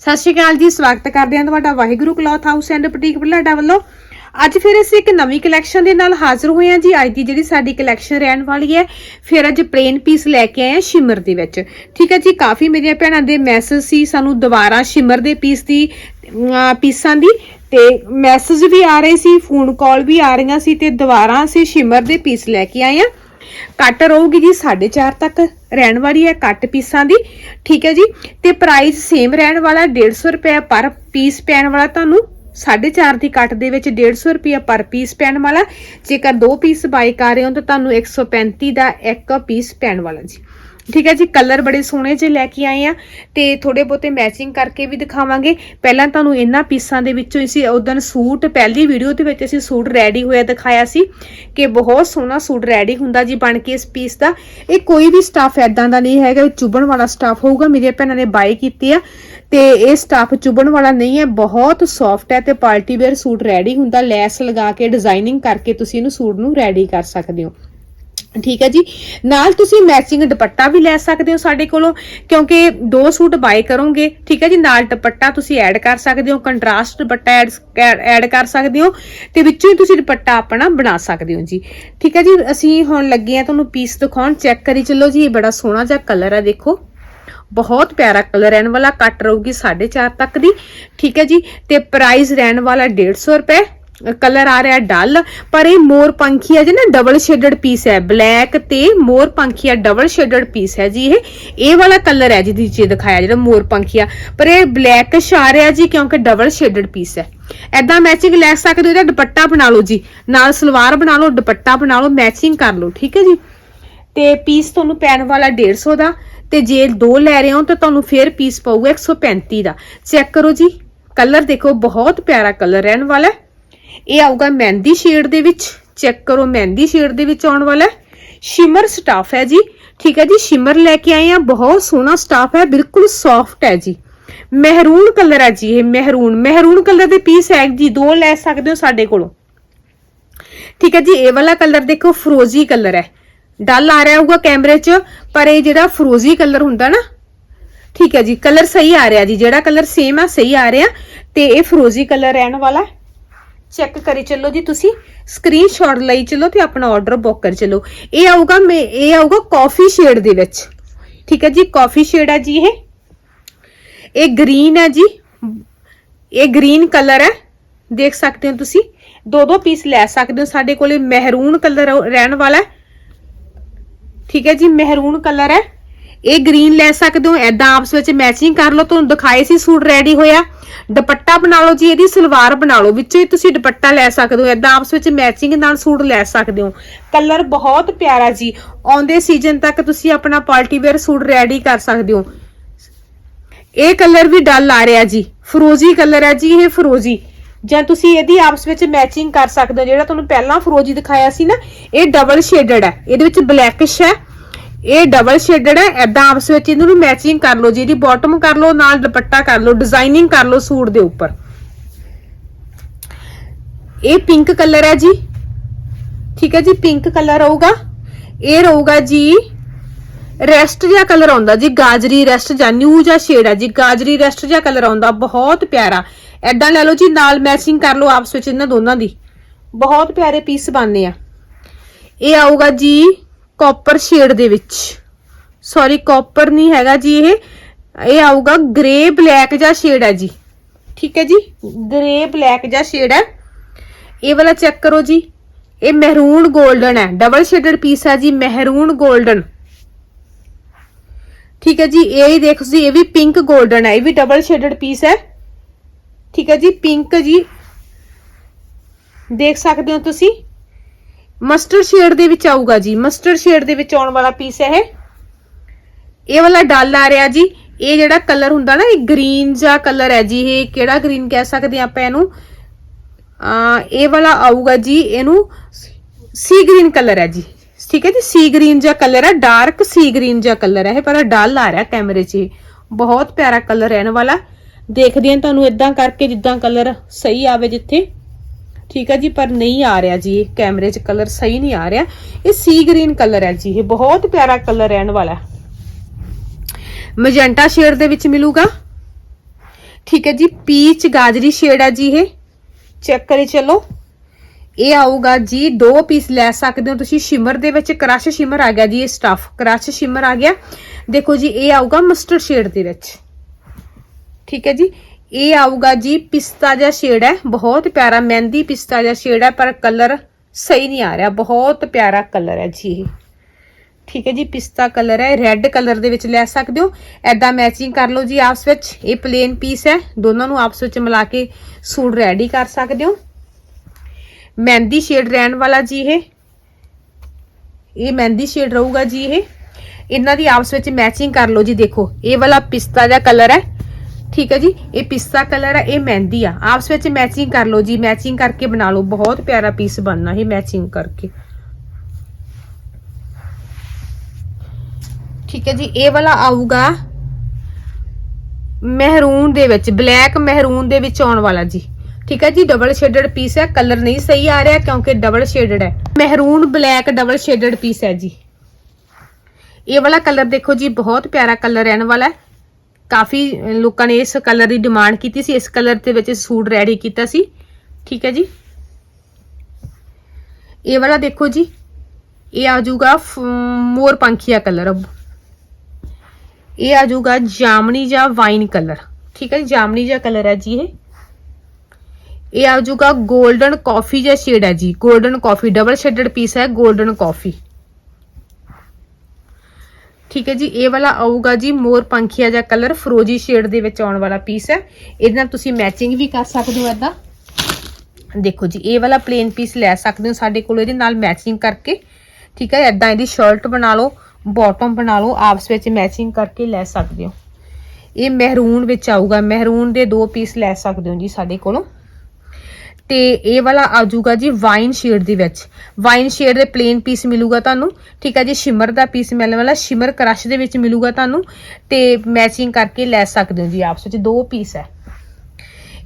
ਸਤਿ ਸ਼੍ਰੀ ਅਕਾਲ ਜੀ, ਸਵਾਗਤ ਕਰਦੇ ਹਾਂ ਤੁਹਾਡਾ Waheguru cloth house and boutique Bulada ਵੱਲੋਂ। ਅੱਜ ਫਿਰ ਅਸੀਂ ਇੱਕ ਨਵੀਂ ਕਲੈਕਸ਼ਨ ਦੇ ਨਾਲ ਹਾਜ਼ਰ ਹੋਏ ਹਾਂ ਜੀ। ਅੱਜ ਦੀ ਜਿਹੜੀ ਸਾਡੀ ਕਲੈਕਸ਼ਨ ਰਹਿਣ ਵਾਲੀ ਹੈ, ਫਿਰ ਅੱਜ ਪਲੇਨ ਪੀਸ ਲੈ ਕੇ ਆਏ ਹਾਂ ਸ਼ਿਮਰ ਦੇ ਵਿੱਚ। ਠੀਕ ਹੈ ਜੀ, ਕਾਫੀ ਮੇਰੀਆਂ ਭੈਣਾਂ ਦੇ ਮੈਸੇਜ ਸੀ, ਸਾਨੂੰ ਦੁਬਾਰਾ ਸ਼ਿਮਰ ਦੇ ਪੀਸ ਦੀ ਪੀਸਾਂ ਦੀ ਤੇ ਮੈਸੇਜ ਵੀ ਆ ਰਹੇ ਸੀ ਫੋਨ ਕਾਲ ਵੀ ਆ ਰਹੀਆਂ ਸੀ ਤੇ ਦੁਬਾਰਾ ਅਸੀਂ ਸ਼ਿਮਰ ਦੇ ਪੀਸ ਲੈ ਕੇ ਆਏ ਹਾਂ। ਕੱਟ ਰਹੂਗੀ ਜੀ 4.5 ਤੱਕ ਰਹਿਣ ਵਾਲੀ ਹੈ ਕੱਟ ਪੀਸਾਂ ਦੀ। ਠੀਕ ਹੈ ਜੀ, ਤੇ ਪ੍ਰਾਈਸ ਸੇਮ ਰਹਿਣ ਵਾਲਾ 150 ਰੁਪਏ ਪਰ ਪੀਸ ਪੈਣ ਵਾਲਾ ਤੁਹਾਨੂੰ 4.5 ਦੀ ਕੱਟ ਦੇ ਵਿੱਚ 150 ਰੁਪਏ ਪਰ ਪੀਸ ਪੈਣ ਵਾਲਾ। ਜੇਕਰ ਦੋ ਪੀਸ ਬਾਈ ਕਰ ਰਹੇ ਹੋ ਤਾਂ ਤੁਹਾਨੂੰ 135 ਦਾ ਇੱਕ ਪੀਸ ਪੈਣ ਵਾਲਾ ਜੀ। ਠੀਕ ਹੈ ਜੀ ਕਲਰ ਬੜੇ ਸੋਹਣੇ ਜਿਹੇ ਲੈ ਕੇ ਆਏ ਆ ਤੇ ਥੋੜੇ ਬਹੁਤੇ ਮੈਚਿੰਗ ਕਰਕੇ ਵੀ ਦਿਖਾਵਾਂਗੇ। ਪਹਿਲਾਂ ਤੁਹਾਨੂੰ ਇਹਨਾਂ ਪੀਸਾਂ ਦੇ ਵਿੱਚੋਂ ਅਸੀਂ ਉਦੋਂ ਸੂਟ, ਪਹਿਲੀ ਵੀਡੀਓ ਦੇ ਵਿੱਚ ਅਸੀਂ ਸੂਟ ਰੈਡੀ ਹੋਇਆ ਦਿਖਾਇਆ ਸੀ ਕਿ ਬਹੁਤ ਸੋਹਣਾ ਸੂਟ ਰੈਡੀ ਹੁੰਦਾ ਜੀ ਬਣ ਕੇ ਇਸ ਪੀਸ ਦਾ। ਇਹ ਕੋਈ ਵੀ ਸਟਾਫ ਐਦਾਂ ਦਾ ਨਹੀਂ ਹੈਗਾ ਚੁਬਣ ਵਾਲਾ ਸਟਾਫ ਹੋਊਗਾ, ਮੇਰੀਆਂ ਭੈਣਾਂ ਨੇ ਬਾਈ ਕੀਤੀ ਆ ਤੇ ਇਹ ਸਟਾਫ ਚੁਬਣ ਵਾਲਾ ਨਹੀਂ ਹੈ, ਬਹੁਤ ਸੌਫਟ ਹੈ ਤੇ ਪਾਰਟੀ ਵੇਅਰ ਸੂਟ ਰੈਡੀ ਹੁੰਦਾ, ਲੈਸ ਲਗਾ ਕੇ ਡਿਜ਼ਾਈਨਿੰਗ ਕਰਕੇ ਤੁਸੀਂ ਇਹਨੂੰ ਸੂਟ ਨੂੰ ਰੈਡੀ ਕਰ ਸਕਦੇ ਹੋ। ਠੀਕ ਹੈ ਜੀ। ਨਾਲ ਤੁਸੀਂ ਮੈਚਿੰਗ ਦੁਪੱਟਾ ਵੀ ਲੈ ਸਕਦੇ ਹੋ ਸਾਡੇ ਕੋਲੋਂ, ਕਿਉਂਕਿ ਦੋ ਸੂਟ ਬਾਏ ਕਰੋਗੇ, ਠੀਕ ਹੈ ਜੀ। ਨਾਲ ਦੁਪੱਟਾ ਤੁਸੀਂ ਐਡ ਕਰ ਸਕਦੇ ਹੋ ਕੰਟਰਾਸਟ ਦੁਪੱਟਾ ਐਡ ਕਰ ਸਕਦੇ ਹੋ ਤੇ ਵਿੱਚੋਂ ਹੀ ਤੁਸੀਂ ਦੁਪੱਟਾ ਆਪਣਾ ਬਣਾ ਸਕਦੇ ਹੋ ਜੀ। ਠੀਕ ਹੈ ਜੀ, ਅਸੀਂ ਹੁਣ ਲੱਗੇ ਆ ਤੁਹਾਨੂੰ ਪੀਸ ਦਿਖਾਉਣ। ਚੈੱਕ ਕਰੀ ਚੱਲੋ ਜੀ, ਇਹ ਬੜਾ ਸੋਹਣਾ ਜਿਹਾ ਕਲਰ ਹੈ, ਦੇਖੋ। ਬਹੁਤ ਪਿਆਰਾ ਕਲਰ ਰਹਿਣ ਵਾਲਾ, ਕੱਟ ਰਹੂਗੀ 4.5 ਤੱਕ ਦੀ। ਠੀਕ ਹੈ ਜੀ, ਤੇ ਪ੍ਰਾਈਸ ਰਹਿਣ ਵਾਲਾ 150 ਰੁਪਏ। ਕਲਰ ਆ ਰਿਹਾ ਡਲ, ਪਰ ਇਹ ਮੋਰ ਪੰਖੀ ਹੈ ਜੀ ਨਾ ਡਬਲ ਸ਼ੇਡਡ ਪੀਸ ਹੈ ਬਲੈਕ ਤੇ ਮੋਰ ਪੰਖੀਆ ਡਬਲ ਸ਼ੇਡਡ ਪੀਸ ਹੈ ਜੀ ਇਹ। ਇਹ ਵਾਲਾ ਕਲਰ ਹੈ ਜਿਹਦੀ ਚੀਜ਼ ਦਿਖਾਇਆ ਜਿਹੜਾ ਮੋਰ ਪੰਖੀਆ ਪਰ ਇਹ ਬਲੈਕ ਆ ਰਿਹਾ ਜੀ, ਕਿਉਂਕਿ ਡਬਲ ਸ਼ੇਡਡ ਪੀਸ ਹੈ। ਐਦਾਂ ਮੈਚਿੰਗ ਲੈ ਸਕਦੇ ਹੋ ਇਹਦਾ ਦੁਪੱਟਾ ਬਣਾ ਲਓ ਜੀ। ਨਾਲ ਸਲਵਾਰ ਬਣਾ ਲਓ, ਦੁਪੱਟਾ ਬਣਾ ਲਓ ਮੈਚਿੰਗ ਕਰ ਲਓ, ਠੀਕ ਹੈ ਜੀ। ਤੇ ਪੀਸ ਤੁਹਾਨੂੰ ਪੈਣ ਵਾਲਾ 150 ਦਾ। ਤੇ ਜੇ ਦੋ ਲੈ ਰਹੇ ਹੋ, ਤਾਂ ਤੁਹਾਨੂੰ ਫੇਰ ਪੀਸ ਪਊਗਾ 135 ਦਾ। ਚੈੱਕ ਕਰੋ ਜੀ, ਕਲਰ ਦੇਖੋ, ਬਹੁਤ ਪਿਆਰਾ ਕਲਰ ਰਹਿਣ ਵਾਲਾ ਹੈ। ਇਹ ਆਊਗਾ ਮਹਿੰਦੀ ਸ਼ੇਡ ਦੇ ਵਿੱਚ। ਚੈੱਕ ਕਰੋ ਮਹਿੰਦੀ ਸ਼ੇਡ ਦੇ ਵਿੱਚ ਆਉਣ ਵਾਲਾ ਸ਼ਿਮਰ ਸਟਾਫ ਹੈ ਜੀ। ਠੀਕ ਹੈ ਜੀ, ਸ਼ਿਮਰ ਲੈ ਕੇ ਆਏ ਆ ਬਹੁਤ ਸੋਹਣਾ ਸਟਾਫ ਹੈ, ਬਿਲਕੁਲ ਸੌਫਟ ਹੈ ਜੀ। ਮਹਿਰੂਨ ਕਲਰ ਹੈ ਜੀ ਇਹ ਮਹਿਰੂਨ ਮਹਿਰੂਨ ਕਲਰ ਦੇ ਪੀਸ ਹੈ ਜੀ। ਦੋ ਲੈ ਸਕਦੇ ਹੋ ਸਾਡੇ ਕੋਲੋਂ। ਠੀਕ ਹੈ ਜੀ, ਇਹ ਵਾਲਾ ਕਲਰ ਦੇਖੋ ਫਰੋਜ਼ੀ ਕਲਰ ਹੈ। ਡਲ ਆ ਰਿਹਾ ਹੋਊਗਾ ਕੈਮਰੇ 'ਚ, ਪਰ ਇਹ ਜਿਹੜਾ ਫਰੋਜ਼ੀ ਕਲਰ ਹੁੰਦਾ ਨਾ, ਠੀਕ ਹੈ ਜੀ ਕਲਰ ਸਹੀ ਆ ਰਿਹਾ ਜੀ। ਜਿਹੜਾ ਕਲਰ ਸੇਮ ਆ, ਸਹੀ ਆ ਰਿਹਾ। ਤੇ ਇਹ ਫਰੋਜ਼ੀ ਕਲਰ ਰਹਿਣ ਵਾਲਾ ਚੈੱਕ ਕਰੀ ਚੱਲੋ ਜੀ ਤੁਸੀਂ ਸਕਰੀਨਸ਼ਾਟ ਲਈ ਚੱਲੋ ਤੇ ਆਪਣਾ ਆਰਡਰ ਬੁੱਕ ਕਰ ਚੱਲੋ। ਇਹ ਆਊਗਾ ਮੈਂ, ਇਹ ਆਊਗਾ ਕਾਫੀ ਸ਼ੇਡ ਦੇ ਵਿੱਚ। ਠੀਕ ਹੈ ਜੀ ਕਾਫੀ ਸ਼ੇਡ ਹੈ ਜੀ ਇਹ। ਇਹ ਗ੍ਰੀਨ ਹੈ ਜੀ। ਇਹ ਗ੍ਰੀਨ ਕਲਰ ਹੈ। ਦੇਖ ਸਕਦੇ ਹੋ ਤੁਸੀਂ। ਦੋ ਦੋ ਪੀਸ ਲੈ ਸਕਦੇ ਹੋ। ਸਾਡੇ ਕੋਲੇ ਮਹਿਰੂਨ ਕਲਰ ਰਹਿਣ ਵਾਲਾ ਹੈ। ਠੀਕ ਹੈ ਜੀ ਮਹਿਰੂਨ ਕਲਰ ਹੈ। ਇਹ ਗ੍ਰੀਨ ਲੈ ਸਕਦੇ ਹੋ ਐਦਾਂ ਆਪਸ ਵਿੱਚ ਮੈਚਿੰਗ ਕਰ ਲਓ, ਤੁਹਾਨੂੰ ਦਿਖਾਏ ਸੀ ਸੂਟ ਰੈਡੀ ਹੋਇਆ। ਦੁਪੱਟਾ ਬਣਾ ਲਓ ਜੀ, ਇਹਦੀ ਸਲਵਾਰ ਬਣਾ ਲਓ, ਵਿੱਚੋਂ ਹੀ ਤੁਸੀਂ ਦੁਪੱਟਾ ਲੈ ਸਕਦੇ ਹੋ ਐਦਾਂ ਆਪਸ ਵਿੱਚ ਮੈਚਿੰਗ ਨਾਲ ਸੂਟ ਲੈ ਸਕਦੇ ਹੋ। ਕਲਰ ਬਹੁਤ ਪਿਆਰਾ ਜੀ, ਆਉਂਦੇ ਸੀਜ਼ਨ ਤੱਕ ਤੁਸੀਂ ਆਪਣਾ ਪਾਰਟੀ ਵੇਅਰ ਸੂਟ ਰੈਡੀ ਕਰ ਸਕਦੇ ਹੋ। ਇਹ ਕਲਰ ਵੀ ਡਲ ਆ ਰਿਹਾ ਜੀ, ਫਰੋਜ਼ੀ ਕਲਰ ਹੈ ਜੀ, ਇਹ ਫਰੋਜ਼ੀ। ਜਾਂ ਤੁਸੀਂ ਇਹਦੀ ਆਪਸ ਵਿੱਚ ਮੈਚਿੰਗ ਕਰ ਸਕਦੇ ਹੋ, ਜਿਹੜਾ ਤੁਹਾਨੂੰ ਪਹਿਲਾਂ ਫਰੋਜ਼ੀ ਦਿਖਾਇਆ ਸੀ ਨਾ, ਇਹ ਡਬਲ ਸ਼ੇਡਡ ਹੈ ਇਹਦੇ ਵਿੱਚ ਬਲੈਕਿਸ਼ ਹੈ ਇਹ ਡਬਲ ਸ਼ੇਡਡ ਹੈ ਐਦਾਂ ਆਪਸ ਵਿੱਚ ਇਹਨਾਂ ਨੂੰ ਮੈਚਿੰਗ ਕਰ ਲਓ ਜੀ ਇਹਦੀ ਬਾਟਮ ਕਰ ਲਓ, ਨਾਲ ਦੁਪੱਟਾ ਕਰ ਲਓ ਡਿਜ਼ਾਈਨਿੰਗ ਕਰ ਲਓ ਸੂਟ ਦੇ ਉੱਪਰ। ਇਹ ਪਿੰਕ ਕਲਰ ਹੈ ਜੀ। ਠੀਕ ਹੈ ਜੀ ਪਿੰਕ ਕਲਰ ਆਊਗਾ ਇਹ ਰਹੂਗਾ ਜੀ ਰੈਸਟ ਜਿਹਾ ਕਲਰ ਆਉਂਦਾ ਜੀ, ਗਾਜਰੀ ਰੈਸਟ ਜਾਂ ਨਿਊ ਜਿਹਾ ਸ਼ੇਡ ਹੈ ਜੀ, ਗਾਜਰੀ ਰੈਸਟ ਜਿਹਾ ਕਲਰ ਆਉਂਦਾ, ਬਹੁਤ ਪਿਆਰਾ। ਐਦਾਂ ਲੈ ਲਓ ਜੀ, ਨਾਲ ਮੈਚਿੰਗ ਕਰ ਲਓ ਆਪਸ ਵਿੱਚ ਇਹਨਾਂ ਦੋਨਾਂ ਦੀ। ਬਹੁਤ ਪਿਆਰੇ ਪੀਸ ਬਣਨੇ ਆ। ਇਹ ਆਊਗਾ ਜੀ ਕਾਪਰ ਸ਼ੇਡ ਦੇ ਵਿੱਚ। ਸੌਰੀ ਕਾਪਰ ਨਹੀਂ ਹੈਗਾ ਜੀ ਇਹ। ਇਹ ਆਊਗਾ ਗ੍ਰੇ ਬਲੈਕ ਜਾਂ ਸ਼ੇਡ ਹੈ ਜੀ। ਠੀਕ ਹੈ ਜੀ? ਗ੍ਰੇ ਬਲੈਕ ਜਾਂ ਸ਼ੇਡ ਹੈ। ਇਹ ਵਾਲਾ ਚੈੱਕ ਕਰੋ ਜੀ। ਇਹ ਮਹਿਰੂਨ 골ਡਨ ਹੈ। ਡਬਲ ਸ਼ੇਡਡ ਪੀਸ ਹੈ ਜੀ ਮਹਿਰੂਨ 골ਡਨ ਠੀਕ ਹੈ ਜੀ? ਇਹ ਹੀ ਦੇਖੋ ਜੀ ਇਹ ਵੀ ਪਿੰਕ 골ਡਨ ਹੈ। ਇਹ ਵੀ ਡਬਲ ਸ਼ੇਡਡ ਪੀਸ ਹੈ। ਠੀਕ ਹੈ ਜੀ? ਪਿੰਕ ਜੀ। ਦੇਖ ਸਕਦੇ ਹੋ ਤੁਸੀਂ? ਮਸਟਰਡ ਸ਼ੇਡ ਦੇ ਵਿੱਚ ਆਊਗਾ ਜੀ। ਮਸਟਰਡ ਸ਼ੇਡ ਦੇ ਵਿੱਚ ਆਉਣ ਵਾਲਾ ਪੀਸ ਹੈ ਇਹ। ਇਹ ਵਾਲਾ ਡਲ ਆ ਰਿਹਾ ਜੀ। ਇਹ ਜਿਹੜਾ ਕਲਰ ਹੁੰਦਾ ਨਾ, ਇਹ ਗ੍ਰੀਨ ਜਿਹਾ ਕਲਰ ਹੈ ਜੀ। ਇਹ ਕਿਹੜਾ ਗ੍ਰੀਨ ਕਹਿ ਸਕਦੇ ਆਪਾਂ ਇਹਨੂੰ? ਆ ਇਹ ਵਾਲਾ ਆਊਗਾ ਜੀ, ਇਹਨੂੰ ਸੀ ਗ੍ਰੀਨ ਕਲਰ ਹੈ ਜੀ। ਠੀਕ ਹੈ ਜੀ ਸੀ ਗ੍ਰੀਨ ਜਿਹਾ ਕਲਰ ਹੈ ਡਾਰਕ ਸੀ ਗ੍ਰੀਨ ਜਿਹਾ ਕਲਰ ਹੈ ਇਹ, ਪਰ ਡਲ ਆ ਰਿਹਾ ਕੈਮਰੇ 'ਚ ਇਹ। ਬਹੁਤ ਪਿਆਰਾ ਕਲਰ ਰਹਿਣ ਵਾਲਾ। ਦੇਖਦੇ ਹਾਂ ਤੁਹਾਨੂੰ ਇਦਾਂ ਕਰਕੇ ਜਿੱਦਾਂ ਕਲਰ ਸਹੀ ਆਵੇ ਜਿੱਥੇ। ਠੀਕ ਹੈ ਜੀ, ਪਰ ਨਹੀਂ ਆ ਰਿਹਾ ਜੀ, ਇਹ ਕੈਮਰੇ 'ਚ ਕਲਰ ਸਹੀ ਨਹੀਂ ਆ ਰਿਹਾ। ਇਹ ਸੀ ਗ੍ਰੀਨ ਕਲਰ ਹੈ ਜੀ, ਇਹ ਬਹੁਤ ਪਿਆਰਾ ਕਲਰ ਰਹਿਣ ਵਾਲਾ ਮੈਜੈਂਟਾ ਸ਼ੇਡ ਦੇ ਵਿੱਚ ਮਿਲੂਗਾ। ਠੀਕ ਹੈ ਜੀ ਪੀਚ ਗਾਜਰੀ ਸ਼ੇਡ ਹੈ ਜੀ ਇਹ। ਚੈੱਕ ਕਰੇ ਚਲੋ। ਇਹ ਆਊਗਾ ਜੀ, ਦੋ ਪੀਸ ਲੈ ਸਕਦੇ ਹੋ ਤੁਸੀਂ। ਸ਼ਿਮਰ ਦੇ ਵਿੱਚ ਕ੍ਰਸ਼ ਸ਼ਿਮਰ ਆ ਗਿਆ ਜੀ, ਇਹ ਸਟਫ ਕ੍ਰਸ਼ ਸ਼ਿਮਰ ਆ ਗਿਆ। ਦੇਖੋ ਜੀ, ਇਹ ਆਊਗਾ ਮਸਟਰਡ ਸ਼ੇਡ ਦੇ ਵਿੱਚ। ਠੀਕ ਹੈ ਜੀ ਇਹ ਆਊਗਾ ਜੀ, ਪਿਸਤਾ ਜਿਹਾ ਸ਼ੇਡ ਹੈ, ਬਹੁਤ ਪਿਆਰਾ, ਮਹਿੰਦੀ ਪਿਸਤਾ ਜਿਹਾ ਸ਼ੇਡ ਹੈ, ਪਰ ਕਲਰ ਸਹੀ ਨਹੀਂ ਆ ਰਿਹਾ, ਬਹੁਤ ਪਿਆਰਾ ਕਲਰ ਹੈ ਜੀ ਇਹ। ਠੀਕ ਹੈ ਜੀ, ਪਿਸਤਾ ਕਲਰ ਹੈ, ਰੈੱਡ ਕਲਰ ਦੇ ਵਿੱਚ ਲੈ ਸਕਦੇ ਹੋ। ਐਦਾਂ ਮੈਚਿੰਗ ਕਰ ਲਓ ਜੀ ਆਪਸ ਵਿੱਚ, ਇਹ ਪਲੇਨ ਪੀਸ ਹੈ, ਦੋਨਾਂ ਨੂੰ ਆਪਸ ਵਿੱਚ ਮਿਲਾ ਕੇ ਸੂਟ ਰੈਡੀ ਕਰ ਸਕਦੇ ਹੋ। ਮਹਿੰਦੀ ਸ਼ੇਡ ਰਹਿਣ ਵਾਲਾ ਜੀ ਇਹ। ਇਹ ਮਹਿੰਦੀ ਸ਼ੇਡ ਰਹੂਗਾ ਜੀ ਇਹ। ਇਹਨਾਂ ਦੀ ਆਪਸ ਵਿੱਚ ਮੈਚਿੰਗ ਕਰ ਲਓ ਜੀ, ਦੇਖੋ, ਇਹ ਵਾਲਾ ਪਿਸਤਾ ਜਿਹਾ ਕਲਰ ਹੈ। ਠੀਕ ਹੈ ਜੀ, ਇਹ ਪਿਸਤਾ ਕਲਰ ਹੈ ਇਹ ਮਹਿੰਦੀ ਆ। ਆਪਸ ਵਿੱਚ ਮੈਚਿੰਗ ਕਰ ਲਓ ਜੀ ਮੈਚਿੰਗ ਕਰਕੇ ਬਣਾ ਲਓ। ਬਹੁਤ ਪਿਆਰਾ ਪੀਸ ਬਣਨਾ ਇਹ ਮੈਚਿੰਗ ਕਰਕੇ। ਠੀਕ ਹੈ ਜੀ, ਇਹ ਵਾਲਾ ਆਊਗਾ ਮਹਿਰੂਨ ਦੇ ਵਿੱਚ, ਬਲੈਕ ਮਹਿਰੂਨ ਦੇ ਵਿੱਚ ਆਉਣ ਵਾਲਾ ਜੀ। ਠੀਕ ਹੈ ਜੀ ਡਬਲ ਸ਼ੇਡਡ ਪੀਸ ਹੈ ਕਲਰ ਨਹੀਂ ਸਹੀ ਆ ਰਿਹਾ ਕਿਉਂਕਿ ਡਬਲ ਸ਼ੇਡਡ ਹੈ। ਮਹਿਰੂਨ, ਬਲੈਕ ਡਬਲ ਸ਼ੇਡਡ ਪੀਸ ਹੈ ਜੀ। ਇਹ ਵਾਲਾ ਕਲਰ ਦੇਖੋ ਜੀ, ਬਹੁਤ ਪਿਆਰਾ ਕਲਰ ਰਹਿਣ ਵਾਲਾ ਹੈ। काफ़ी लोगों ने इस कलर की डिमांड की इस कलर के सूट रैडी किया ठीक है जी? ए वाला देखो जी। ये आजूगा मोर पंखिया कलर। यह आजूगा जामनी जा वाइन कलर। ठीक है जी, जामनी जा कलर है जी ये। ये आजूगा गोल्डन कॉफ़ी जहा शेड है जी। Golden coffee, double shaded piece है, गोल्डन कॉफ़ी। ਠੀਕ ਹੈ ਜੀ, ਇਹ ਵਾਲਾ ਆਊਗਾ ਜੀ ਮੋਰ ਪੰਖੀਆ ਜਿਹਾ ਕਲਰ ਫਰੋਜੀ ਸ਼ੇਡ ਦੇ ਵਿੱਚ ਆਉਣ ਵਾਲਾ ਪੀਸ ਹੈ। ਇਹਦੇ ਨਾਲ ਤੁਸੀਂ ਮੈਚਿੰਗ ਵੀ ਕਰ ਸਕਦੇ ਹੋ ਏਦਾਂ। ਦੇਖੋ ਜੀ, ਇਹ ਵਾਲਾ ਪਲੇਨ ਪੀਸ ਲੈ ਸਕਦੇ ਹੋ ਸਾਡੇ ਕੋਲ ਇਹਦੇ ਨਾਲ ਮੈਚਿੰਗ ਕਰਕੇ। ਠੀਕ ਹੈ, ਏਦਾਂ ਇਹਦੀ ਸ਼ਰਟ ਬਣਾ ਲਓ ਬਾਟਮ ਬਣਾ ਲਓ, ਆਪਸ ਵਿੱਚ ਮੈਚਿੰਗ ਕਰਕੇ ਲੈ ਸਕਦੇ ਹੋ। ਇਹ ਮਹਿਰੂਨ ਵਿੱਚ ਆਊਗਾ, ਮਹਿਰੂਨ ਦੇ ਦੋ ਪੀਸ ਲੈ ਸਕਦੇ ਹੋ ਜੀ ਸਾਡੇ ਕੋਲੋਂ। ਤੇ ਇਹ ਵਾਲਾ ਆ ਆਜੂਗਾ ਜੀ ਵਾਈਨ ਸ਼ੇਡ ਦੇ ਵਿੱਚ। ਵਾਈਨ ਸ਼ੇਡ ਦੇ ਪਲੇਨ ਪੀਸ ਮਿਲੂਗਾ ਤੁਹਾਨੂੰ। ਠੀਕ ਹੈ ਜੀ ਸ਼ਿਮਰ ਦਾ ਪੀਸ ਮਿਲਣ ਵਾਲਾ ਸ਼ਿਮਰ ਕ੍ਰਸ਼ ਦੇ ਵਿੱਚ ਮਿਲੂਗਾ ਤੁਹਾਨੂੰ। ਤੇ ਮੈਚਿੰਗ ਕਰਕੇ ਲੈ ਸਕਦੇ ਹੋ ਜੀ ਆਪਸ ਵਿੱਚ। ਦੋ ਪੀਸ ਹੈ।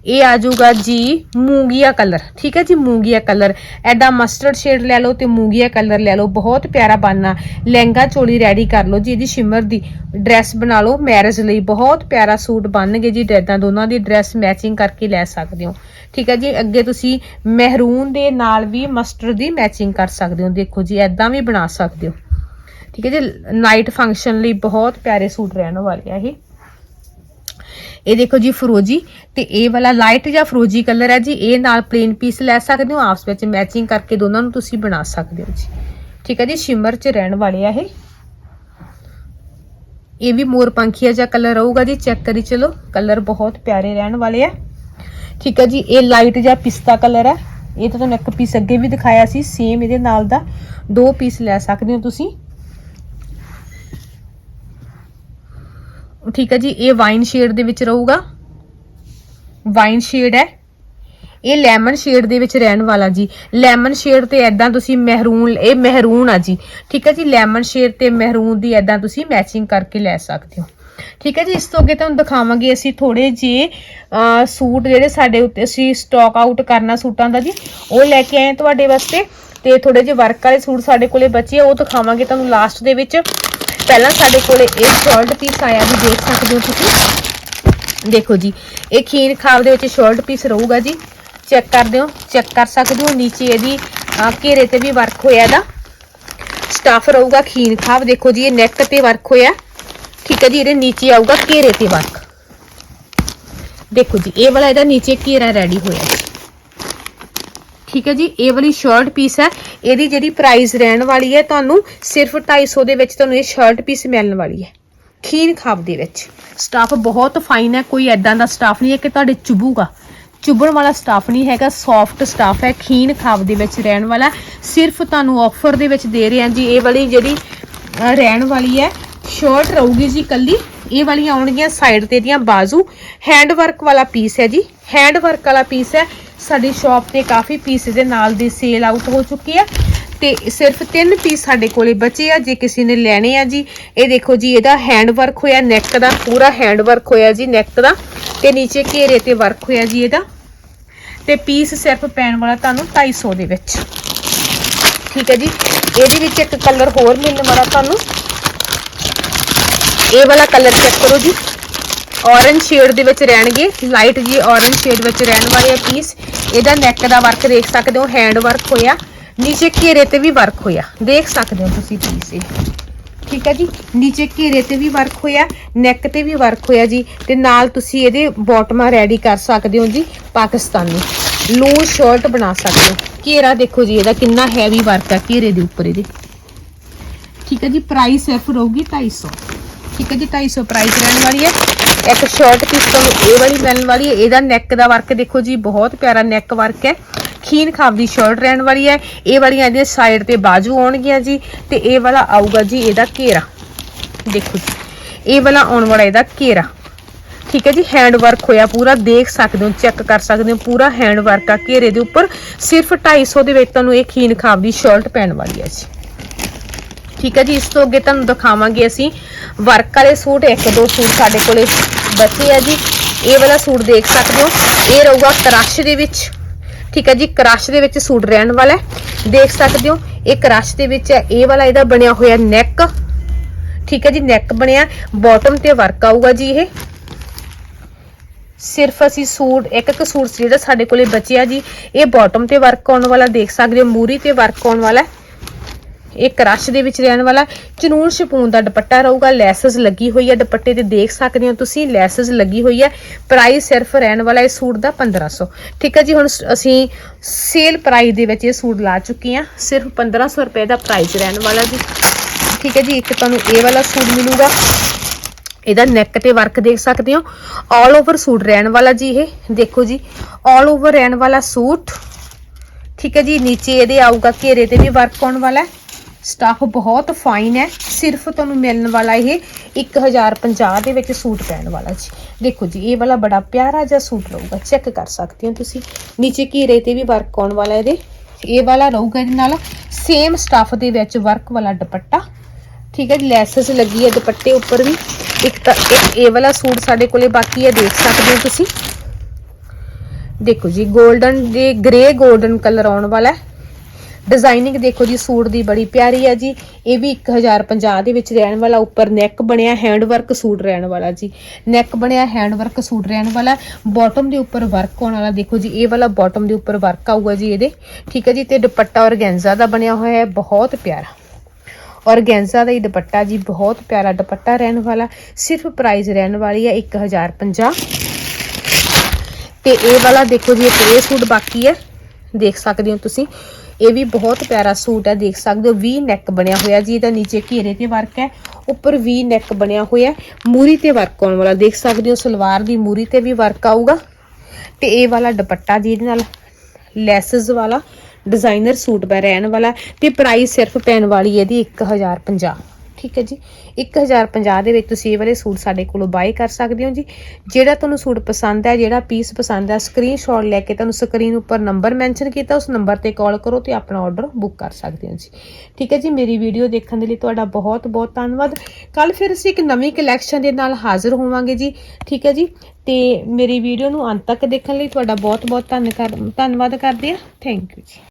ਇਹ ਆ ਜਾਊਗਾ ਜੀ ਮੂੰਗੀਆ ਕਲਰ, ਠੀਕ ਹੈ ਜੀ, ਮੂੰਗੀਆ ਕਲਰ। ਐਡਾ ਮਸਟਰਡ ਸ਼ੇਡ ਲੈ ਲਓ ਤੇ ਮੂੰਗੀਆ ਕਲਰ ਲੈ ਲਓ, ਬਹੁਤ ਪਿਆਰਾ ਬਣਨਾ। ਲਹਿੰਗਾ ਚੋਲੀ ਰੈਡੀ ਕਰ ਲਓ ਜੀ, ਇਹਦੀ ਸ਼ਿਮਰ ਦੀ ਡਰੈਸ ਬਣਾ ਲਓ ਮੈਰਿਜ ਲਈ ਬਹੁਤ ਪਿਆਰਾ ਸੂਟ ਬਣਨਗੇ ਜੀ ਇਦਾਂ ਦੋਨਾਂ ਦੀ ਡਰੈਸ ਮੈਚਿੰਗ ਕਰਕੇ ਲੈ ਸਕਦੇ ਹੋ। ਠੀਕ ਹੈ ਜੀ, ਅੱਗੇ ਤੁਸੀਂ ਮਹਿਰੂਨ ਦੇ ਨਾਲ ਵੀ ਮਸਟਰਡ ਦੀ ਮੈਚਿੰਗ ਕਰ ਸਕਦੇ ਹੋ। ਦੇਖੋ ਜੀ ਐਦਾਂ ਵੀ ਬਣਾ ਸਕਦੇ ਹੋ। ਠੀਕ ਹੈ ਜੀ ਨਾਈਟ ਫੰਕਸ਼ਨ ਲਈ ਬਹੁਤ ਪਿਆਰੇ ਸੂਟ ਰਹਿਣ ਵਾਲੇ ਆ ਇਹ। ਇਹ ਦੇਖੋ ਜੀ ਫਰੋਜੀ, ਤੇ ਇਹ ਵਾਲਾ ਲਾਈਟ ਜਾਂ ਫਰੋਜੀ ਕਲਰ ਹੈ ਜੀ, ਇਹ ਨਾਲ ਪਲੇਨ ਪੀਸ ਲੈ ਸਕਦੇ ਹੋ, ਆਪਸ ਵਿੱਚ ਮੈਚਿੰਗ ਕਰਕੇ ਦੋਨਾਂ ਨੂੰ ਤੁਸੀਂ ਬਣਾ ਸਕਦੇ ਹੋ ਜੀ। ਠੀਕ ਹੈ ਜੀ ਸ਼ਿਮਰ 'ਚ ਰਹਿਣ ਵਾਲੇ ਆ ਇਹ। ਇਹ ਵੀ ਮੋਰ ਪੰਖੀਆ ਜਿਹਾ ਕਲਰ ਰਹੂਗਾ ਜੀ ਚੈੱਕ ਕਰੀ ਚਲੋ ਕਲਰ ਬਹੁਤ ਪਿਆਰੇ ਰਹਿਣ ਵਾਲੇ ਆ। ਠੀਕ ਹੈ ਜੀ, ਇਹ ਲਾਈਟ ਜਾਂ ਪਿਸਤਾ ਕਲਰ ਹੈ। ਇਹ ਤਾਂ ਤੁਹਾਨੂੰ ਇੱਕ ਪੀਸ ਅੱਗੇ ਵੀ ਦਿਖਾਇਆ ਸੀ ਸੇਮ ਇਹਦੇ ਨਾਲ ਦਾ, ਦੋ ਪੀਸ ਲੈ ਸਕਦੇ ਹੋ ਤੁਸੀਂ। ਠੀਕ ਹੈ ਜੀ, ਇਹ ਵਾਈਨ ਸ਼ੇਡ ਦੇ ਵਿੱਚ ਰਹੂਗਾ। ਵਾਈਨ ਸ਼ੇਡ ਹੈ। ਇਹ ਲੈਮਨ ਸ਼ੇਡ ਦੇ ਵਿੱਚ ਰਹਿਣ ਵਾਲਾ ਜੀ। ਲੈਮਨ ਸ਼ੇਡ ਤੇ ਐਦਾਂ ਤੁਸੀਂ ਮਹਿਰੂਨ, ਇਹ ਮਹਿਰੂਨ ਆ ਜੀ। ਠੀਕ ਹੈ ਜੀ ਲੈਮਨ ਸ਼ੇਡ ਤੇ ਮਹਿਰੂਨ ਦੀ ਐਦਾਂ ਤੁਸੀਂ ਮੈਚਿੰਗ ਕਰਕੇ ਲੈ ਸਕਦੇ ਹੋ। ਠੀਕ ਹੈ ਜੀ, ਇਸ ਤੋਂ ਅੱਗੇ ਤੁਹਾਨੂੰ ਦਿਖਾਵਾਂਗੇ ਅਸੀਂ ਥੋੜੇ ਜੇ ਸੂਟ ਜਿਹੜੇ ਸਾਡੇ ਉੱਤੇ ਅਸੀਂ ਸਟਾਕ ਆਊਟ ਕਰਨਾ ਸੂਟਾਂ ਦਾ ਜੀ। ਉਹ ਲੈ ਕੇ ਆਏ ਤੁਹਾਡੇ ਵਾਸਤੇ ਤੇ ਥੋੜੇ ਜਿਹੇ ਵਰਕ ਵਾਲੇ ਸੂਟ ਸਾਡੇ ਕੋਲੇ ਬਚੇ ਆ। ਉਹ ਦਿਖਾਵਾਂਗੇ ਤੁਹਾਨੂੰ ਲਾਸਟ ਦੇ ਵਿੱਚ। ਪਹਿਲਾਂ ਸਾਡੇ ਕੋਲੇ ਇਹ ਸ਼ਰਟ ਪੀਸ ਆਇਆ ਜੀ ਦੇਖ ਸਕਦੇ ਹੋ ਤੁਸੀਂ। ਦੇਖੋ ਜੀ, ਇਹ ਖੀਰ ਖਾਬ ਦੇ ਵਿੱਚ ਸ਼ਰਟ ਪੀਸ ਰਹੂਗਾ ਜੀ। ਚੈੱਕ ਕਰਦੇ ਹੋ ਚੈੱਕ ਕਰ ਸਕਦੇ ਹੋ। ਨੀਚੇ ਇਹਦੀ ਘੇਰੇ ਤੇ ਵੀ ਵਰਕ ਹੋਇਆ ਇਹਦਾ। ਸਟਾਫ ਰਹੂਗਾ ਖੀਨ ਖਾਬ ਦੇਖੋ ਜੀ, ਇਹ ਨੈਕ ਤੇ ਵਰਕ ਹੋਇਆ। ਠੀਕ ਹੈ ਜੀ, ਇਹਦੇ ਨੀਚੇ ਆਊਗਾ ਘੇਰੇ ਤੇ ਵਰਕ ਦੇਖੋ ਜੀ, ਇਹ ਵਾਲਾ ਇਹਦਾ ਨੀਚੇ ਘੇਰਾ ਰੈਡੀ ਹੋਇਆ। ਠੀਕ ਹੈ ਜੀ, ਇਹ ਵਾਲੀ ਸ਼ਰਟ ਪੀਸ ਹੈ। ਇਹਦੀ ਜਿਹੜੀ ਪ੍ਰਾਈਸ ਰਹਿਣ ਵਾਲੀ ਹੈ, ਤੁਹਾਨੂੰ ਸਿਰਫ 250 ਦੇ ਵਿੱਚ ਤੁਹਾਨੂੰ ਇਹ ਸ਼ਰਟ ਪੀਸ ਮਿਲਣ ਵਾਲੀ ਹੈ। ਖੀਨ ਖਾਬ ਦੇ ਵਿੱਚ। ਸਟਾਫ ਬਹੁਤ ਫਾਈਨ ਹੈ, ਕੋਈ ਐਦਾਂ ਦਾ ਸਟਾਫ ਨਹੀਂ ਹੈ ਕਿ ਤੁਹਾਡੇ ਚੁਭੂਗਾ ਚੁਭਣ ਵਾਲਾ ਸਟਾਫ ਨਹੀਂ ਹੈਗਾ ਸੌਫਟ ਸਟਾਫ ਹੈ, ਖੀਨ ਖਾਬ ਦੇ ਵਿੱਚ ਰਹਿਣ ਵਾਲਾ ਸਿਰਫ ਤੁਹਾਨੂੰ ਆਫਰ ਦੇ ਵਿੱਚ ਦੇ ਰਹੇ ਹਾਂ ਜੀ, ਇਹ ਵਾਲੀ ਜਿਹੜੀ ਰਹਿਣ ਵਾਲੀ ਹੈ ਸ਼ਰਟ ਰਹੂਗੀ ਜੀ ਕੱਲੀ ਇਹ ਵਾਲੀਆਂ ਆਉਣਗੀਆਂ ਸਾਈਡ ਤੇ ਦੀਆਂ ਬਾਜ਼ੂ। ਹੈਂਡ ਵਰਕ ਵਾਲਾ ਪੀਸ ਹੈ ਜੀ। ਹੈਂਡ ਵਰਕ ਵਾਲਾ ਪੀਸ ਹੈ। ਸਾਡੀ ਸ਼ਾਪ ਤੇ ਕਾਫੀ ਪੀਸ ਦੇ ਨਾਲ ਦੀ ਸੇਲ ਆਊਟ ਹੋ ਚੁੱਕੀ ਆ ਤੇ ਸਿਰਫ ਤਿੰਨ ਪੀਸ ਸਾਡੇ ਕੋਲੇ ਬਚੇ ਆ, ਜੇ ਕਿਸੇ ਨੇ ਲੈਣੇ ਆ ਜੀ। ਇਹ ਦੇਖੋ ਜੀ, ਇਹਦਾ ਹੈਂਡ ਵਰਕ ਹੋਇਆ ਨੈਕ ਦਾ ਪੂਰਾ ਹੈਂਡ ਵਰਕ ਹੋਇਆ ਜੀ ਨੈਕ ਦਾ। ਤੇ ਨੀਚੇ ਘੇਰੇ ਤੇ ਵਰਕ ਹੋਇਆ ਜੀ ਇਹਦਾ। ਤੇ ਪੀਸ ਸਿਰਫ ਪੈਣ ਵਾਲਾ ਤੁਹਾਨੂੰ 250 ਦੇ ਵਿੱਚ। ਠੀਕ ਹੈ ਜੀ। ਇਹਦੇ ਵਿੱਚ ਇੱਕ ਕਲਰ ਹੋਰ ਮਿਲਣ ਵਾਲਾ ਤੁਹਾਨੂੰ। ਇਹ ਵਾਲਾ ਕਲਰ ਚੈੱਕ ਕਰੋ ਜੀ। ਔਰੰਜ ਸ਼ੇਡ ਦੇ ਵਿੱਚ ਰਹਿਣਗੇ। ਲਾਈਟ ਜੀ ਔਰੰਜ ਸ਼ੇਡ ਵਿੱਚ ਰਹਿਣ ਵਾਲੇ ਆ ਪੀਸ ਇਹਦਾ ਨੈਕ ਦਾ ਵਰਕ ਦੇਖ ਸਕਦੇ ਹੋ ਹੈਂਡ ਵਰਕ ਹੋਇਆ। ਨੀਚੇ ਘੇਰੇ ਤੇ ਵੀ ਵਰਕ ਹੋਇਆ। ਦੇਖ ਸਕਦੇ ਹੋ ਤੁਸੀਂ ਪੀਸ ਇਹ। ਠੀਕ ਹੈ ਜੀ? ਨੀਚੇ ਘੇਰੇ ਤੇ ਵੀ ਵਰਕ ਹੋਇਆ ਨੈਕ ਤੇ ਵੀ ਵਰਕ ਹੋਇਆ ਜੀ। ਤੇ ਨਾਲ ਤੁਸੀਂ ਇਹਦੇ ਬਾਟਮਾਂ ਰੈਡੀ ਕਰ ਸਕਦੇ ਹੋ ਜੀ, ਪਾਕਿਸਤਾਨੀ। ਲੂਜ਼ ਸ਼ਰਟ ਬਣਾ ਸਕਦੇ ਹੋ। ਘੇਰਾ ਦੇਖੋ ਜੀ, ਇਹਦਾ ਕਿੰਨਾ ਹੈਵੀ ਵਰਕ ਹੈ ਘੇਰੇ ਦੇ ਉੱਪਰ ਇਹਦੇ। ਠੀਕ ਹੈ ਜੀ? ਪ੍ਰਾਈਸ ਸਿਰਫ ਰਹੂਗੀ 250 ਠੀਕ ਹੈ ਜੀ 250 ਪ੍ਰਾਈਸ ਰਹਿਣ ਵਾਲੀ ਹੈ। ਇੱਕ ਸ਼ਰਟ ਪੀਸ ਤੁਹਾਨੂੰ ਇਹ ਵਾਲੀ ਮਿਲਣ ਵਾਲੀ ਹੈ। ਇਹਦਾ ਨੈਕ ਦਾ ਵਰਕ ਦੇਖੋ ਜੀ, ਬਹੁਤ ਪਿਆਰਾ ਨੈਕ ਵਰਕ ਹੈ। ਖੀਨ ਖਾਬ ਦੀ ਸ਼ਰਟ ਰਹਿਣ ਵਾਲੀ ਹੈ। ਇਹ ਵਾਲੀਆਂ ਇਹਦੇ ਸਾਈਡ ਤੇ ਬਾਜੂ ਆਉਣਗੀਆਂ ਜੀ ਤੇ ਇਹ ਵਾਲਾ ਆਊਗਾ ਜੀ ਇਹਦਾ ਘੇਰਾ। ਦੇਖੋ ਜੀ, ਇਹ ਵਾਲਾ ਆਉਣ ਵਾਲਾ ਇਹਦਾ ਘੇਰਾ। ਠੀਕ ਹੈ ਜੀ ਹੈਂਡ ਵਰਕ ਹੋਇਆ ਪੂਰਾ, ਦੇਖ ਸਕਦੇ ਹੋ ਚੈੱਕ ਕਰ ਸਕਦੇ ਹੋ, ਪੂਰਾ ਹੈਂਡ ਵਰਕ ਆ ਘੇਰੇ ਦੇ ਉੱਪਰ। ਸਿਰਫ 250 ਦੇ ਵਿੱਚ ਤੁਹਾਨੂੰ ਇਹ ਖੀਨ ਖਾਬ ਦੀ ਸ਼ਰਟ ਪੈਣ ਵਾਲੀ ਹੈ ਜੀ। ਠੀਕ ਹੈ ਜੀ, ਇਸ ਤੋਂ ਅੱਗੇ ਤੁਹਾਨੂੰ ਦਿਖਾਵਾਂਗੇ ਅਸੀਂ। ਵਰਕ ਵਾਲੇ ਸੂਟ, ਇੱਕ ਦੋ ਸੂਟ ਸਾਡੇ ਕੋਲੇ ਬਚੇ ਆ ਜੀ। ਇਹ ਵਾਲਾ ਸੂਟ ਦੇਖ ਸਕਦੇ ਹੋ। ਇਹ ਰਹੂਗਾ ਕ੍ਰਸ਼ ਦੇ ਵਿੱਚ। ਠੀਕ ਹੈ ਜੀ, ਕ੍ਰਸ਼ ਦੇ ਵਿੱਚ ਸੂਟ ਰਹਿਣ ਵਾਲਾ ਹੈ। ਦੇਖ ਸਕਦੇ ਹੋ, ਇਹ ਕ੍ਰਸ਼ ਦੇ ਵਿੱਚ ਹੈ। ਇਹ ਵਾਲਾ ਇਹਦਾ ਬਣਿਆ ਹੋਇਆ ਨੈਕ। ਠੀਕ ਹੈ ਜੀ, ਨੈਕ ਬਣਿਆ। ਬਾਟਮ ਤੇ ਵਰਕ ਆਊਗਾ ਜੀ ਇਹ। ਸਿਰਫ ਅਸੀਂ ਸੂਟ, ਇੱਕ ਇੱਕ ਸੂਟ ਜਿਹੜਾ ਸਾਡੇ ਕੋਲੇ ਬਚਿਆ ਜੀ, ਇਹ ਬਾਟਮ ਤੇ ਵਰਕ ਆਉਣ ਵਾਲਾ, ਦੇਖ ਸਕਦੇ ਹੋ, ਮੂਰੀ ਤੇ ਵਰਕ ਆਉਣ ਵਾਲਾ ਇਹ ਕ੍ਰਸ਼ ਦੇ ਵਿੱਚ ਰਹਿਣ ਵਾਲਾ, ਚਨੂਨ ਸ਼ਪੂਨ ਦਾ ਦੁਪੱਟਾ ਰਹੂਗਾ, ਲੈਸਸ ਲੱਗੀ ਹੋਈ ਹੈ, ਦੁਪੱਟੇ ਤੇ ਦੇਖ ਸਕਦੇ ਹੋ ਤੁਸੀਂ, ਲੈਸਸ ਲੱਗੀ ਹੋਈ ਹੈ ਪ੍ਰਾਈਸ ਸਿਰਫ ਰਹਿਣ ਵਾਲਾ ਇਸ ਸੂਟ ਦਾ 1500 ਠੀਕ ਹੈ ਜੀ, ਹੁਣ ਸ- ਅਸੀਂ ਸੇਲ ਪ੍ਰਾਈਸ ਦੇ ਵਿੱਚ ਇਹ ਸੂਟ ਲਾ ਚੁੱਕੇ ਹਾਂ, ਸਿਰਫ 1500 ਰੁਪਏ ਦਾ ਪ੍ਰਾਈਸ ਰਹਿਣ ਵਾਲਾ ਜੀ। ਠੀਕ ਹੈ ਜੀ, ਇੱਕ ਤੁਹਾਨੂੰ ਇਹ ਵਾਲਾ ਸੂਟ ਮਿਲੂਗਾ। ਇਹਦਾ ਨੈਕ ਤੇ ਵਰਕ ਦੇਖ ਸਕਦੇ ਹੋ। ਆਲ ਓਵਰ ਸੂਟ ਰਹਿਣ ਵਾਲਾ ਜੀ ਇਹ, ਦੇਖੋ ਜੀ ਆਲ ਓਵਰ ਰਹਿਣ ਵਾਲਾ ਸੂਟ। ਠੀਕ ਹੈ ਜੀ, ਨੀਚੇ ਇਹਦੇ ਆਊਗਾ, ਘੇਰੇ ਤੇ ਵੀ ਵਰਕ ਆਉਣ ਵਾਲਾ ਹੈ। ਸਟਾਫ ਬਹੁਤ ਫਾਈਨ ਹੈ। ਸਿਰਫ ਤੁਹਾਨੂੰ ਮਿਲਣ ਵਾਲਾ ਇਹ 1050 ਦੇ ਵਿੱਚ ਸੂਟ ਪੈਣ ਵਾਲਾ ਜੀ। ਦੇਖੋ ਜੀ, ਇਹ ਵਾਲਾ ਬੜਾ ਪਿਆਰਾ ਜਿਹਾ ਸੂਟ ਰਹੂਗਾ। ਚੈੱਕ ਕਰ ਸਕਦੇ ਹੋ ਤੁਸੀਂ। ਨੀਚੇ ਘੇਰੇ ਤੇ ਵੀ ਵਰਕ ਆਉਣ ਵਾਲਾ ਇਹਦੇ। ਇਹ ਵਾਲਾ ਰਹੂਗਾ ਇਹਦੇ ਨਾਲ ਸੇਮ ਸਟਾਫ ਦੇ ਵਿੱਚ ਵਰਕ ਵਾਲਾ ਦੁਪੱਟਾ। ਠੀਕ ਹੈ ਜੀ, ਲੈਸਸ ਲੱਗੀ ਹੈ ਦੁਪੱਟੇ ਉੱਪਰ ਵੀ। ਇੱਕ ਤਾਂ ਇੱਕ ਇਹ ਵਾਲਾ ਸੂਟ ਸਾਡੇ ਕੋਲੇ ਬਾਕੀ ਹੈ, ਦੇਖ ਸਕਦੇ ਹੋ ਤੁਸੀਂ। ਦੇਖੋ ਜੀ 골ਡਨ ਦੇ ਗ੍ਰੇ 골ਡਨ ਕਲਰ ਆਉਣ ਵਾਲਾ ਹੈ। ਡਿਜ਼ਾਈਨਿੰਗ ਦੇਖੋ ਜੀ, ਸੂਟ ਦੀ ਬੜੀ ਪਿਆਰੀ ਹੈ ਜੀ। ਇਹ ਵੀ 1050 ਦੇ ਵਿੱਚ ਰਹਿਣ ਵਾਲਾ, ਉੱਪਰ ਨੈਕ ਬਣਿਆ ਹੈਂਡ ਵਰਕ ਸੂਟ ਰਹਿਣ ਵਾਲਾ ਜੀ। ਨੈਕ ਬਣਿਆ ਹੈਂਡ ਵਰਕ ਸੂਟ ਰਹਿਣ ਵਾਲਾ। ਬਾਟਮ ਦੇ ਉੱਪਰ ਵਰਕ ਆਉਣ ਵਾਲਾ, ਦੇਖੋ ਜੀ, ਇਹ ਵਾਲਾ ਬਾਟਮ ਦੇ ਉੱਪਰ ਵਰਕ ਆਊਗਾ ਜੀ ਇਹਦੇ। ਠੀਕ ਹੈ ਜੀ, ਤੇ ਦੁਪੱਟਾ ਔਰਗੈਂਜ਼ਾ ਦਾ ਬਣਿਆ ਹੋਇਆ ਹੈ, ਬਹੁਤ ਪਿਆਰਾ। ਔਰਗੈਂਜ਼ਾ ਦਾ ਹੀ ਦੁਪੱਟਾ ਜੀ, ਬਹੁਤ ਪਿਆਰਾ ਦੁਪੱਟਾ ਰਹਿਣ ਵਾਲਾ। ਸਿਰਫ ਪ੍ਰਾਈਸ ਰਹਿਣ ਵਾਲੀ ਹੈ 1050 ਤੇ ਇਹ ਵਾਲਾ ਦੇਖੋ ਜੀ, ਇੱਕ ਇਹ ਸੂਟ ਬਾਕੀ ਹੈ। ਦੇਖ ਸਕਦੇ ਹੋ ਤੁਸੀਂ। ਇਹ ਵੀ ਬਹੁਤ ਪਿਆਰਾ ਸੂਟ ਹੈ, ਦੇਖ ਸਕਦੇ ਹੋ। ਵੀ ਨੈਕ ਬਣਿਆ ਹੋਇਆ ਜੀ, ਇਹਦਾ ਨੀਚੇ ਘੇਰੇ ਤੇ ਵਰਕ ਹੈ, ਉੱਪਰ ਵੀ ਨੈਕ ਬਣਿਆ ਹੋਇਆ ਮੂਰੀ ਤੇ ਵਰਕ ਆਉਣ ਵਾਲਾ, ਦੇਖ ਸਕਦੇ ਹੋ, ਸਲਵਾਰ ਦੀ ਮੂਰੀ ਤੇ ਵੀ ਵਰਕ ਆਊਗਾ। ਤੇ ਇਹ ਵਾਲਾ ਦੁਪੱਟਾ ਜੀ, ਇਹਦੇ ਨਾਲ ਲੈਸਸ ਵਾਲਾ ਡਿਜ਼ਾਈਨਰ ਸੂਟ ਪੈ ਰਹਿਣ ਵਾਲਾ ਤੇ ਪ੍ਰਾਈਸ ਸਿਰਫ ਪੈਣ ਵਾਲੀ ਹੈ ਇਹਦੀ 1050 ਠੀਕ ਹੈ ਜੀ। 1050 ਦੇ ਵਿੱਚ ਤੁਸੀਂ ਇਹ ਵਾਲੇ ਸੂਟ ਸਾਡੇ ਕੋਲੋਂ ਬਾਏ ਕਰ ਸਕਦੇ ਹੋ ਜੀ। ਜਿਹੜਾ ਤੁਹਾਨੂੰ ਸੂਟ ਪਸੰਦ ਹੈ, ਜਿਹੜਾ ਪੀਸ ਪਸੰਦ ਹੈ ਸਕਰੀਨਸ਼ਾਟ ਲੈ ਕੇ ਤੁਹਾਨੂੰ ਸਕਰੀਨ ਉੱਪਰ ਨੰਬਰ ਮੈਂਸ਼ਨ ਕੀਤਾ, ਉਸ ਨੰਬਰ ਤੇ ਕਾਲ ਕਰੋ ਤੇ ਆਪਣਾ ਆਰਡਰ ਬੁੱਕ ਕਰ ਸਕਦੇ ਹੋ ਜੀ। ਠੀਕ ਹੈ ਜੀ, ਮੇਰੀ ਵੀਡੀਓ ਦੇਖਣ ਦੇ ਲਈ ਤੁਹਾਡਾ ਬਹੁਤ ਬਹੁਤ ਧੰਨਵਾਦ। ਕੱਲ ਫਿਰ ਅਸੀਂ ਇੱਕ ਨਵੀਂ ਕਲੈਕਸ਼ਨ ਦੇ ਨਾਲ ਹਾਜ਼ਰ ਹੋਵਾਂਗੇ ਜੀ। ਠੀਕ ਹੈ ਜੀ, ਤੇ ਮੇਰੀ ਵੀਡੀਓ ਨੂੰ ਅੰਤ ਤੱਕ ਦੇਖਣ ਲਈ ਤੁਹਾਡਾ ਬਹੁਤ ਬਹੁਤ ਧੰਨਵਾਦ ਧੰਨਵਾਦ ਕਰਦੇ ਹਾਂ। ਥੈਂਕ ਯੂ ਜੀ।